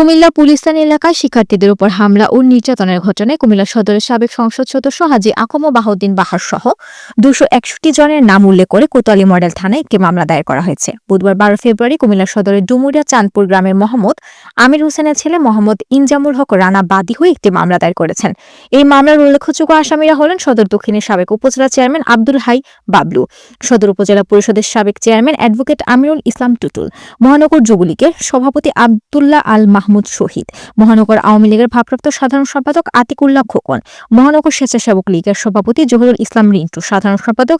কুমিল্লা পুলিস্তান এলাকায় শিক্ষার্থীদের উপর হামলা ও নির্যাতনের ঘটনায় কুমিল্লা সদরের সাবেক সংসদ সদস্য হাজী আকম বাহুদ্দিন বাহার সহ দুশো একষট্টি জনের নাম উল্লেখ করে কোতোয়ালি মডেল থানায় একটি মামলা দায়ের করা হয়েছে। বুধবার বারো ফেব্রুয়ারি কুমিল্লা সদরের ডুমুরিয়া চাঁদপুর গ্রামের মোহাম্মদ আমির হোসেনের ছেলে মোহাম্মদ ইনজামুল হক রানা বাদী হয়ে একটি মামলা দায়ের করেছেন। এই মামলার উল্লেখযোগ্য আসামিরা হলেন সদর দক্ষিণের সাবেক উপজেলা চেয়ারম্যান আব্দুল হাই বাবলু, সদর উপজেলা পরিষদের সাবেক চেয়ারম্যান অ্যাডভোকেট আমিরুল ইসলাম টুটুল, মহানগর যুবলীগের সভাপতি আবদুল্লাহ আল মাহমুদ শহীদ। মহানগর আওয়ামী লীগের ভারপ্রাপ্ত সাধারণ সম্পাদক আতিকুল্লাহ খোকন। মহানগর স্বেচ্ছাসেবক লীগের সভাপতি জহিরুল ইসলাম রিন্টু। সাধারণ সম্পাদক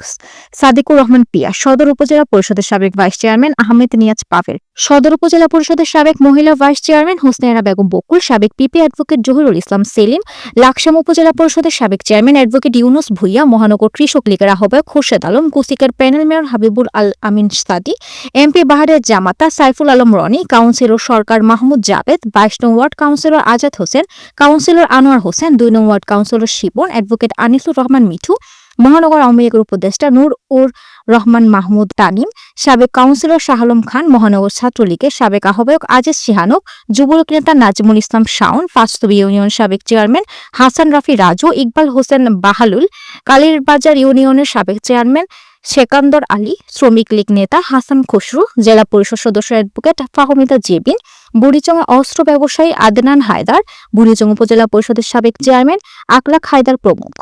সাদিকুর রহমান পিয়া সদর উপজেলা পরিষদের সাবেক ভাইস চেয়ারম্যান আহমেদ নিয়াজ পাভেল। সদর উপজেলা পরিষদের সাবেক মহিলা ভাইস চেয়ারম্যান হোসনেরা বেগম বকুল। সাবেক পিপি অ্যাডভোকেট জহিরুল ইসলাম সেলিম। লাকসাম উপজেলা পরিষদের সাবেক চেয়ারম্যান অ্যাডভোকেট ইউনুস ভুইয়া। মহানগর কৃষক লীগের আহ্বায়ক Khorshed Alam. কুসিকের panel mayor Habibul Al Amin Sadi. MP বাহারের জামাতা সাইফুল আলম রনি। কাউন্সিলর সরকার মাহমুদ জাভেদ বাইশ নং ward councillor Azad Hossain councillor Anwar Hossain, দুই নং ward councillor Shibon advocate Anisur Rahman Mithu, মহানগর আওয়ামী লীগের উপদেষ্টা নূর উর রহমান মাহমুদ তানিম, সাবেক কাউন্সিলর শাহ আলম খান, মহানগর ছাত্রলীগের সাবেক আহ্বায়ক আজিজ সিহানক যুবলীগ নেতা নাজমুল ইসলাম শাওন ফাস্তবী ইউনিয়ন সাবেক চেয়ারম্যান হাসান রাফি রাজু, ইকবাল হোসেন বাহালুল, কালীরবাজার ইউনিয়নের সাবেক চেয়ারম্যান সেকান্দর আলী, শ্রমিক লীগ নেতা হাসান খসরু, জেলা পরিষদ সদস্য অ্যাডভোকেট ফাহমিদা জেবিন বুড়িচঙ্গা অস্ত্র ব্যবসায়ী আদনান হায়দার বুড়িচং উপজেলা পরিষদের সাবেক চেয়ারম্যান আকলাক হায়দার প্রমুখ।